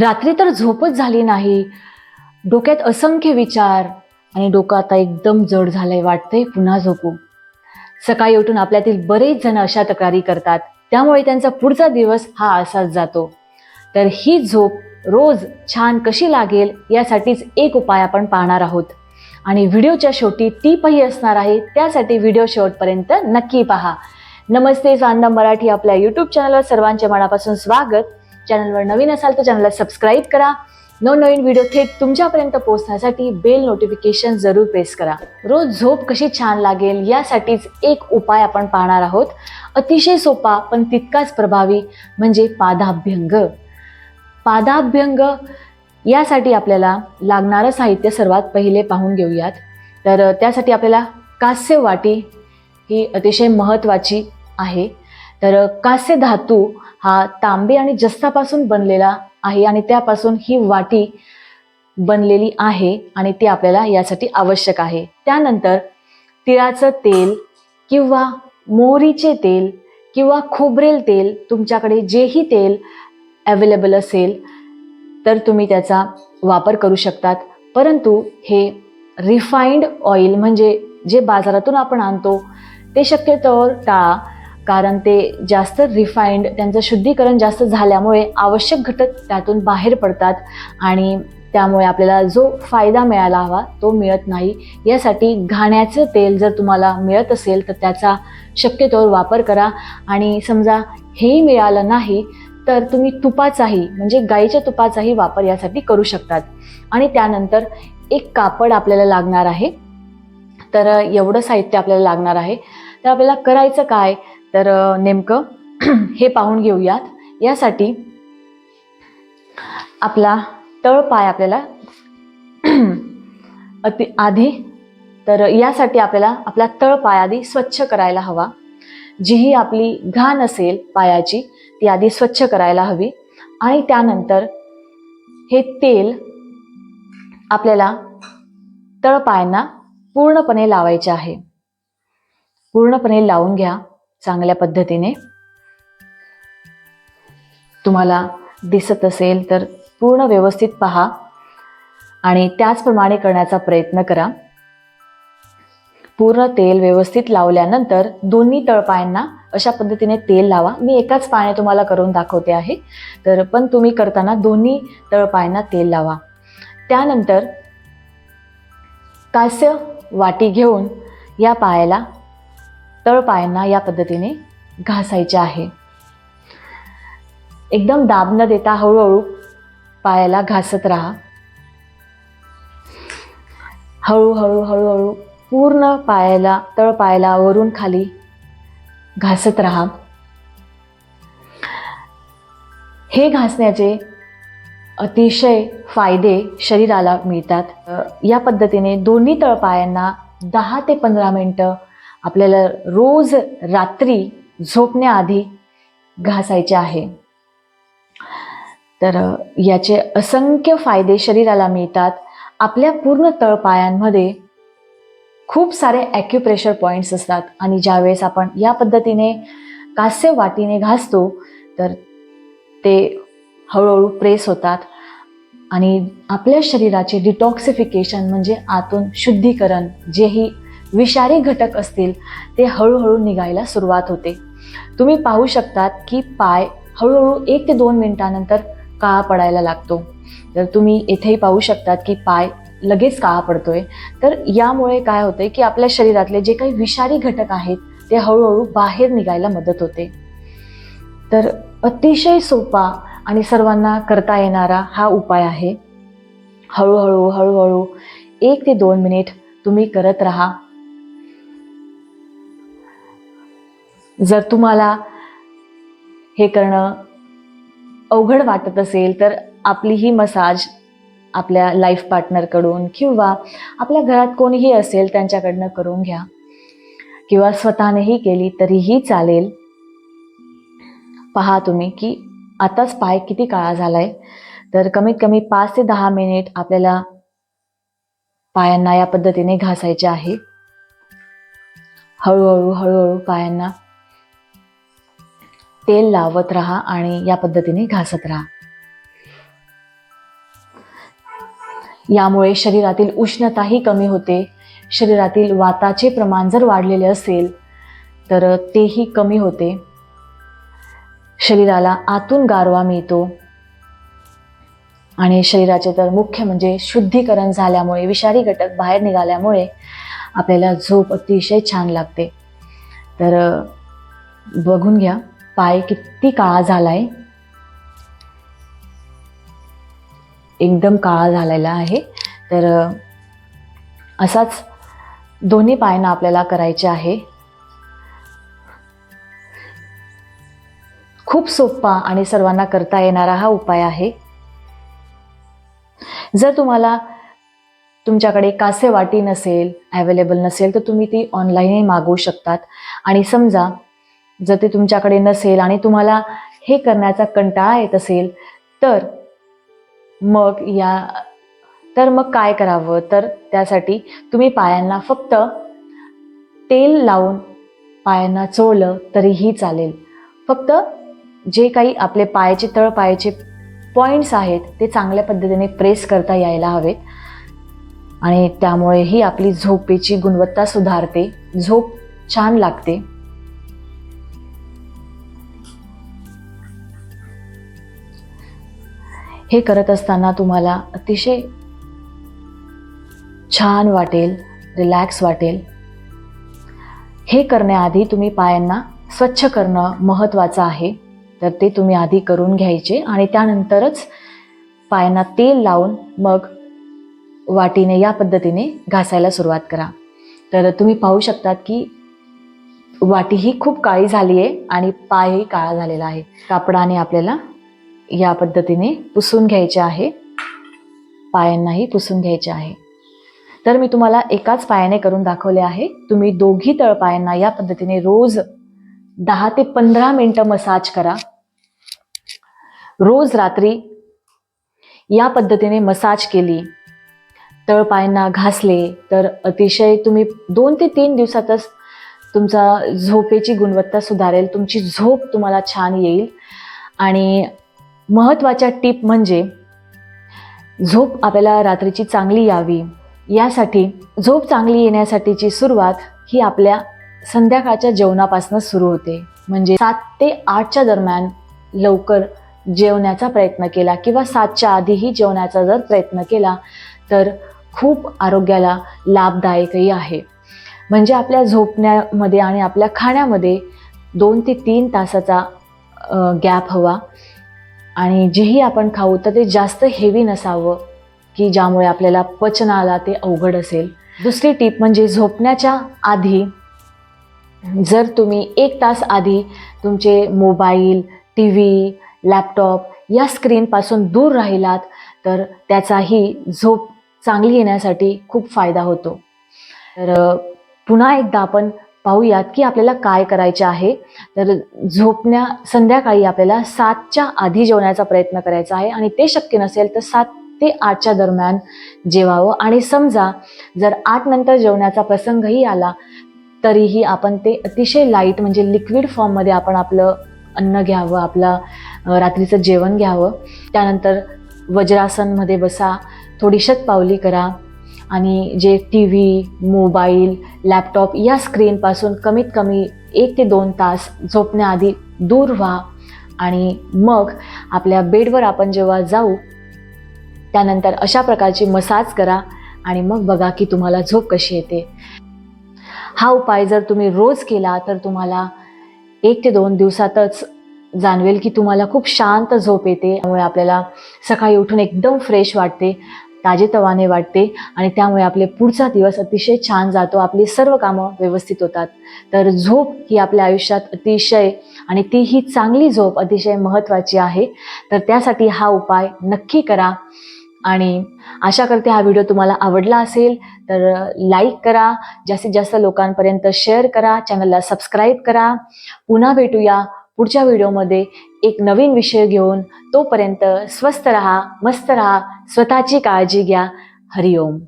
रात्री तर झोपच झाली नाही. डोक्यात असंख्य विचार आणि डोकं आता एकदम जड झालंय वाटतंय पुन्हा झोपू. सकाळी उठून आपल्यातील बरेच जण अशा तक्रारी करतात. त्यामुळे त्यांचा पुढचा दिवस हा असाच जातो. तर ही झोप रोज छान कशी लागेल यासाठीच एक उपाय आपण पाहणार आहोत. आणि व्हिडिओच्या शेवटी टीपही असणार आहे त्यासाठी व्हिडिओ शेवटपर्यंत नक्की पहा. नमस्ते चांदा मराठी आपल्या यूट्यूब चॅनलवर सर्वांचे मनापासून स्वागत. चॅनलवर नवीन असाल तर चॅनलला सबस्क्राईब करा. नवनवीन व्हिडिओ थेट तुमच्यापर्यंत पोहोचण्यासाठी बेल नोटिफिकेशन जरूर प्रेस करा. रोज झोप कशी छान लागेल यासाठीच एक उपाय आपण पाहणार आहोत. अतिशय सोपा पण तितकाच प्रभावी म्हणजे पादाभ्यंग. पादाभ्यंग यासाठी आपल्याला लागणारं साहित्य सर्वात पहिले पाहून घेऊयात. तर त्यासाठी आपल्याला कास्य वाटी ही अतिशय महत्त्वाची आहे. तर कास्य धातू हा तांबे आणि जस्तापासून बनलेला आहे आणि त्यापासून ही वाटी बनलेली आहे आणि ती आपल्याला यासाठी आवश्यक आहे. त्यानंतर तिळाचं तेल किंवा मोहरीचे तेल किंवा खोबरेल तेल तुमच्याकडे जेही तेल अवेलेबल असेल तर तुम्ही त्याचा वापर करू शकतात. परंतु हे रिफाईंड ऑइल म्हणजे जे बाजारातून आपण आणतो ते शक्यतोवर टाळा. कारण ते जास्त रिफाईंड त्यांचं शुद्धीकरण जास्त झाल्यामुळे आवश्यक घटक त्यातून बाहेर पडतात आणि त्यामुळे आपल्याला जो फायदा मिळायला हवा तो मिळत नाही. यासाठी घाण्याचं तेल जर तुम्हाला मिळत असेल तर त्याचा शक्यतोवर वापर करा. आणि समजा हेही मिळालं नाही तर तुम्ही तुपाचाही म्हणजे गाईच्या तुपाचाही वापर यासाठी करू शकतात. आणि त्यानंतर एक कापड आपल्याला लागणार आहे. तर एवढं साहित्य आपल्याला लागणार आहे. तर आपल्याला करायचं काय? तर नेमकं हे पाहून घेऊयात. यासाठी आपला तळपाय आपल्याला अति आधी तर यासाठी आपल्याला आपला तळपाय आधी स्वच्छ करायला हवा. जीही आपली घाण असेल पायाची ती आधी स्वच्छ करायला हवी. आणि त्यानंतर हे तेल आपल्याला तळपायांना पूर्णपणे लावायचे आहे. पूर्णपणे लावून घ्या. चांगल्या पद्धतीने तुम्हाला दिसत असेल तर पूर्ण व्यवस्थित पहा आणि त्याचप्रमाणे करण्याचा प्रयत्न करा. पूर्ण तेल व्यवस्थित लावल्यानंतर दोन्ही तळपायांना अशा पद्धतीने तेल लावा. मी एकाच पायाने तुम्हाला करून दाखवते आहे. तर पण तुम्ही करताना दोन्ही तळपायांना तेल लावा. त्यानंतर कास्य वाटी घेऊन या पायाला तळपायांना या पद्धतीने घासायचे आहे. एकदम दाब न देता हळूहळू पायाला घासत राहा. हळूहळू हळूहळू पूर्ण पायाला तळपायाला वरून खाली घासत राहा. हे घासण्याचे अतिशय फायदे शरीराला मिळतात. या पद्धतीने दोन्ही तळपायांना दहा ते पंधरा मिनटं आपल्याला रोज रात्री झोपण्याआधी घासायचे आहे. तर याचे असंख्य फायदे शरीराला मिळतात. आपल्या पूर्ण तळपायांमध्ये खूप सारे ॲक्युप्रेशर पॉईंट्स असतात. आणि ज्यावेळेस आपण या पद्धतीने कास्य वाटीने घासतो तर ते हळूहळू प्रेस होतात. आणि आपल्या शरीराचे डिटॉक्सिफिकेशन म्हणजे आतून शुद्धीकरण जेही विषारी घटक असतील ते हळूहळू निघायला सुरुवात होते. तुम्ही पाहू शकतात की पाय हळूहळू एक ते दोन मिनिटानंतर काळा पडायला लागतो. तर तुम्ही इथेही पाहू शकतात की पाय लगेच काळा पडतोय तर यामुळे काय होते की आपल्या शरीरातले जे काही विषारी घटक आहेत ते हळूहळू बाहेर निघायला मदत होते. तर अतिशय सोपा आणि सर्वांना करता येणारा हा उपाय आहे. हळूहळू हळूहळू एक ते दोन मिनिट तुम्ही करत राहा. जर तुम्हाला हे करणं अवघड वाटत असेल तर आपली ही मसाज आपल्या लाईफ पार्टनरकडून किंवा आपल्या घरात कोणीही असेल त्यांच्याकडनं करून घ्या. किंवा स्वतःनेही केली तरीही चालेल. पहा तुम्ही की आताच पाय किती काळा झालाय. तर कमीत कमी पाच ते दहा मिनिट आपल्याला पायांना या पद्धतीने घासायचे आहे. हळूहळू हळूहळू पायांना तेल लावत राहा आणि या पद्धतीने घासत राहा. यामुळे शरीरातील उष्णताही कमी होते. शरीरातील वाताचे प्रमाण जर वाढलेले असेल तर तेही कमी होते. शरीराला आतून गारवा मिळतो. आणि शरीराचे तर मुख्य म्हणजे शुद्धीकरण झाल्यामुळे विषारी घटक बाहेर निघाल्यामुळे आपल्याला झोप अतिशय छान लागते. तर बघून घ्या. पाय किती काळा झालाय? एकदम काळा झालेला आहे. तर असाच दोन्ही पायांना आपल्याला करायचे आहे. खूप सोपा आणि सर्वांना करता येणारा हा उपाय आहे. जर तुम्हाला तुमच्याकडे कासे वाटी नसेल अवेलेबल नसेल तर तुम्ही ती ऑनलाईनही मागवू शकतात. आणि समजा जर ते तुमच्याकडे नसेल आणि तुम्हाला हे करण्याचा कंटाळा येत असेल तर मग या तर मग काय करावं? तर त्यासाठी तुम्ही पायांना फक्त तेल लावून पायांना चोळलं तरीही चालेल. फक्त जे काही आपले पायाचे तळ पायाचे पॉईंट्स आहेत ते चांगल्या पद्धतीने प्रेस करता यायला हवेत. आणि त्यामुळेही आपली झोपेची गुणवत्ता सुधारते झोप छान लागते. हे करत असताना तुम्हाला अतिशय छान वाटेल रिलॅक्स वाटेल. हे करण्याआधी तुम्ही पायांना स्वच्छ करणं महत्त्वाचं आहे. तर ते तुम्ही आधी करून घ्यायचे आणि त्यानंतरच पायांना तेल लावून मग वाटीने या पद्धतीने घासायला सुरुवात करा. तर तुम्ही पाहू शकतात की वाटी ही खूप काळी झाली आहे आणि पायही काळा झालेला आहे. कापडाने आपल्याला या पद्धतीने पुसून घ्यायचे आहे. पायांनाही पुसून घ्यायचे आहे. तर मी तुम्हाला एकाच पायाने करून दाखवले आहे. तुम्ही दोघी तळपायांना या पद्धतीने रोज दहा ते पंधरा मिनटं मसाज करा. रोज रात्री या पद्धतीने मसाज केली तळपायांना घासले तर अतिशय तुम्ही दोन ते तीन दिवसातच तुमचा झोपेची गुणवत्ता सुधारेल तुमची झोप तुम्हाला छान येईल. आणि महत्त्वाच्या टीप म्हणजे झोप आपल्याला रात्रीची चांगली यावी. यासाठी झोप चांगली येण्यासाठीची सुरुवात ही आपल्या संध्याकाळच्या जेवणापासून सुरू होते. म्हणजे सात ते आठच्या दरम्यान लवकर जेवण्याचा प्रयत्न केला किंवा सातच्या आधीही जेवण्याचा जर प्रयत्न केला तर खूप आरोग्याला लाभदायकही आहे. म्हणजे आपल्या झोपण्यामध्ये आणि आपल्या खाण्यामध्ये दोन ते तीन तासाचा गॅप हवा. आणि जेही आपण खाऊ तर ते जास्त हेवी नसावं की ज्यामुळे आपल्याला पचनाला ते अवघड असेल. दुसरी टीप म्हणजे झोपण्याच्या आधी जर तुम्ही एक तास आधी तुमचे मोबाईल टी व्ही लॅपटॉप या स्क्रीनपासून दूर राहिलात तर त्याचाही झोप चांगली येण्यासाठी खूप फायदा होतो. तर पुन्हा एकदा आपण पाहूयात की आपल्याला काय करायचे आहे. तर झोपण्या संध्याकाळी आपल्याला सातच्या आधी जेवण्याचा प्रयत्न करायचा आहे. आणि ते शक्य नसेल तर सात ते आठच्या दरम्यान जेवावं. आणि समजा जर आठ नंतर जेवण्याचा प्रसंगही आला तरीही आपण ते अतिशय लाइट म्हणजे लिक्विड फॉर्ममध्ये आपण आपलं अन्न घ्यावं आपलं रात्रीचं जेवण घ्यावं. त्यानंतर वज्रासनमध्ये बसा थोडी शतपावली करा. आणि जे टी व्ही मोबाईल लॅपटॉप या स्क्रीनपासून कमीत कमी एक ते दोन तास झोपण्याआधी दूर व्हा. आणि मग आपल्या बेडवर आपण जेव्हा जाऊ त्यानंतर अशा प्रकारची मसाज करा आणि मग बघा की तुम्हाला झोप कशी येते. हा उपाय जर तुम्ही रोज केला तर तुम्हाला एक ते दोन दिवसातच जाणवेल की तुम्हाला खूप शांत झोप येते. त्यामुळे आपल्याला सकाळी उठून एकदम फ्रेश वाटते. ताजेतवाने वाटते आणि त्यामुळे आपले पुढचा दिवस अतिशय छान जातो. आपली सर्व कामं व्यवस्थित होतात. तर झोप ही आपल्या आयुष्यात अतिशय आणि ती ही चांगली झोप अतिशय महत्त्वाची आहे. तर त्यासाठी हा उपाय नक्की करा. आणि आशा करते हा व्हिडिओ तुम्हाला आवडला असेल तर लाईक करा जास्तीत जास्त लोकांपर्यंत शेअर करा चॅनलला सबस्क्राईब करा. पुन्हा भेटूया पुढच्या व्हिडिओमध्ये. एक नवीन विषय घेऊन तोपर्यंत स्वस्त रहा मस्त रहा स्वतःची काळजी घ्या. हरिओम.